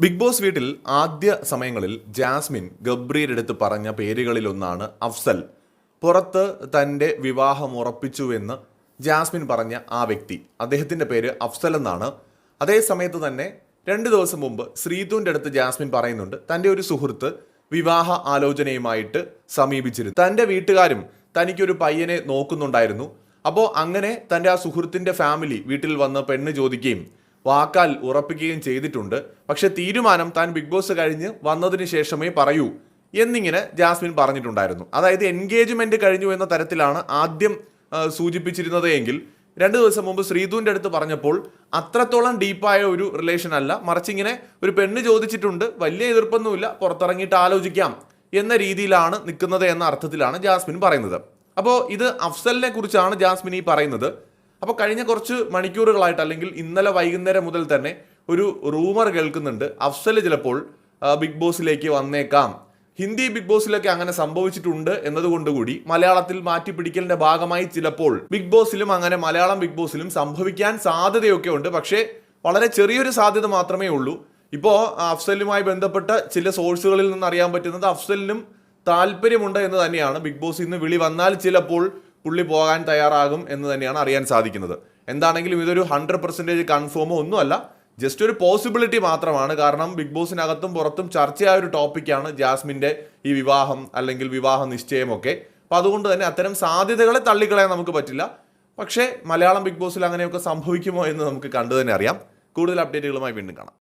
Big boss വീട്ടിൽ ആദ്യ സമയങ്ങളിൽ ജാസ്മിൻ ഗബ്രിയുടെ അടുത്ത് പറഞ്ഞ പേരുകളിലൊന്നാണ് അഫ്സൽ. പുറത്ത് തന്റെ വിവാഹം ഉറപ്പിച്ചുവെന്ന് ജാസ്മിൻ പറഞ്ഞ ആ വ്യക്തി. അദ്ദേഹത്തിന്റെ പേര് അഫ്സൽ എന്നാണ്. അതേ സമയത്ത് തന്നെ രണ്ട് ദിവസം മുമ്പ് ശ്രീതുവിന്റെ അടുത്ത് ജാസ്മിൻ പറയുന്നുണ്ട് തന്റെ ഒരു സുഹൃത്ത് വിവാഹ ആലോചനയുമായിട്ട് സമീപിച്ചിരുന്നു. തന്റെ വീട്ടുകാരും തനിക്കൊരു പയ്യനെ നോക്കുന്നുണ്ടായിരുന്നു. അപ്പോൾ അങ്ങനെ തന്റെ ആ സുഹൃത്തിന്റെ ഫാമിലി വീട്ടിൽ വന്ന് പെണ്ണ് ചോദിക്കുകയും വാക്കാൽ ഉറപ്പിക്കുകയും ചെയ്തിട്ടുണ്ട്. പക്ഷേ തീരുമാനം താൻ ബിഗ് ബോസ് കഴിഞ്ഞ് വന്നതിന് ശേഷമേ പറയൂ എന്നിങ്ങനെ ജാസ്മിൻ പറഞ്ഞിട്ടുണ്ടായിരുന്നു. അതായത് എൻഗേജ്മെന്റ് കഴിഞ്ഞു എന്ന തരത്തിലാണ് ആദ്യം സൂചിപ്പിച്ചിരുന്നത് എങ്കിൽ രണ്ട് ദിവസം മുമ്പ് ശ്രീധുവിന്റെ അടുത്ത് പറഞ്ഞപ്പോൾ അത്രത്തോളം ഡീപ്പായ ഒരു റിലേഷൻ അല്ല. മറിച്ച് ഇങ്ങനെ ഒരു പെണ്ണ് ചോദിച്ചിട്ടുണ്ട് വലിയ എതിർപ്പൊന്നുമില്ല പുറത്തിറങ്ങിയിട്ട് ആലോചിക്കാം എന്ന രീതിയിലാണ് നിൽക്കുന്നത് എന്ന അർത്ഥത്തിലാണ് ജാസ്മിൻ പറയുന്നത്. അപ്പോൾ ഇത് അഫ്സലിനെ കുറിച്ചാണ് ജാസ്മിൻ ഈ പറയുന്നത്. അപ്പോൾ കഴിഞ്ഞ കുറച്ച് മണിക്കൂറുകളായിട്ട് അല്ലെങ്കിൽ ഇന്നലെ വൈകുന്നേരം മുതൽ തന്നെ ഒരു റൂമർ കേൾക്കുന്നുണ്ട്. അഫ്സൽ ചിലപ്പോൾ ബിഗ് ബോസിലേക്ക് വന്നേക്കാം. ഹിന്ദി ബിഗ് ബോസിലൊക്കെ അങ്ങനെ സംഭവിച്ചിട്ടുണ്ട് എന്നതുകൊണ്ടുകൂടി മലയാളത്തിൽ മാറ്റിപ്പിടിക്കലിന്റെ ഭാഗമായി ചിലപ്പോൾ ബിഗ് ബോസിലും അങ്ങനെ മലയാളം ബിഗ് ബോസിലും സംഭവിക്കാൻ സാധ്യതയൊക്കെ ഉണ്ട്. പക്ഷേ വളരെ ചെറിയൊരു സാധ്യത മാത്രമേ ഉള്ളൂ. ഇപ്പോൾ അഫ്സലുമായി ബന്ധപ്പെട്ട ചില സോഴ്സുകളിൽ നിന്ന് അറിയാൻ പറ്റുന്നത് അഫ്സലിനും താല്പര്യമുണ്ട് എന്ന് തന്നെയാണ് ബിഗ് ബോസിൽ നിന്ന് വിളി വന്നാൽ ചിലപ്പോൾ പുള്ളി പോകാൻ തയ്യാറാകും എന്ന് തന്നെയാണ് അറിയാൻ സാധിക്കുന്നത്. എന്താണെങ്കിലും ഇതൊരു ഹൺഡ്രഡ് പെർസെന്റേജ് കൺഫേമോ ഒന്നുമല്ല. ജസ്റ്റ് ഒരു പോസിബിലിറ്റി മാത്രമാണ്. കാരണം ബിഗ് ബോസിനകത്തും പുറത്തും ചർച്ചയായ ഒരു ടോപ്പിക്കാണ് ജാസ്മിന്റെ ഈ വിവാഹം അല്ലെങ്കിൽ വിവാഹ നിശ്ചയമൊക്കെ. അപ്പോൾ അതുകൊണ്ട് തന്നെ അത്തരം സാധ്യതകളെ തള്ളിക്കളയാൻ നമുക്ക് പറ്റില്ല. പക്ഷേ മലയാളം ബിഗ് ബോസിൽ അങ്ങനെയൊക്കെ സംഭവിക്കുമോ എന്ന് നമുക്ക് കണ്ടു തന്നെ അറിയാം. കൂടുതൽ അപ്ഡേറ്റുകളുമായി വീണ്ടും കാണാം.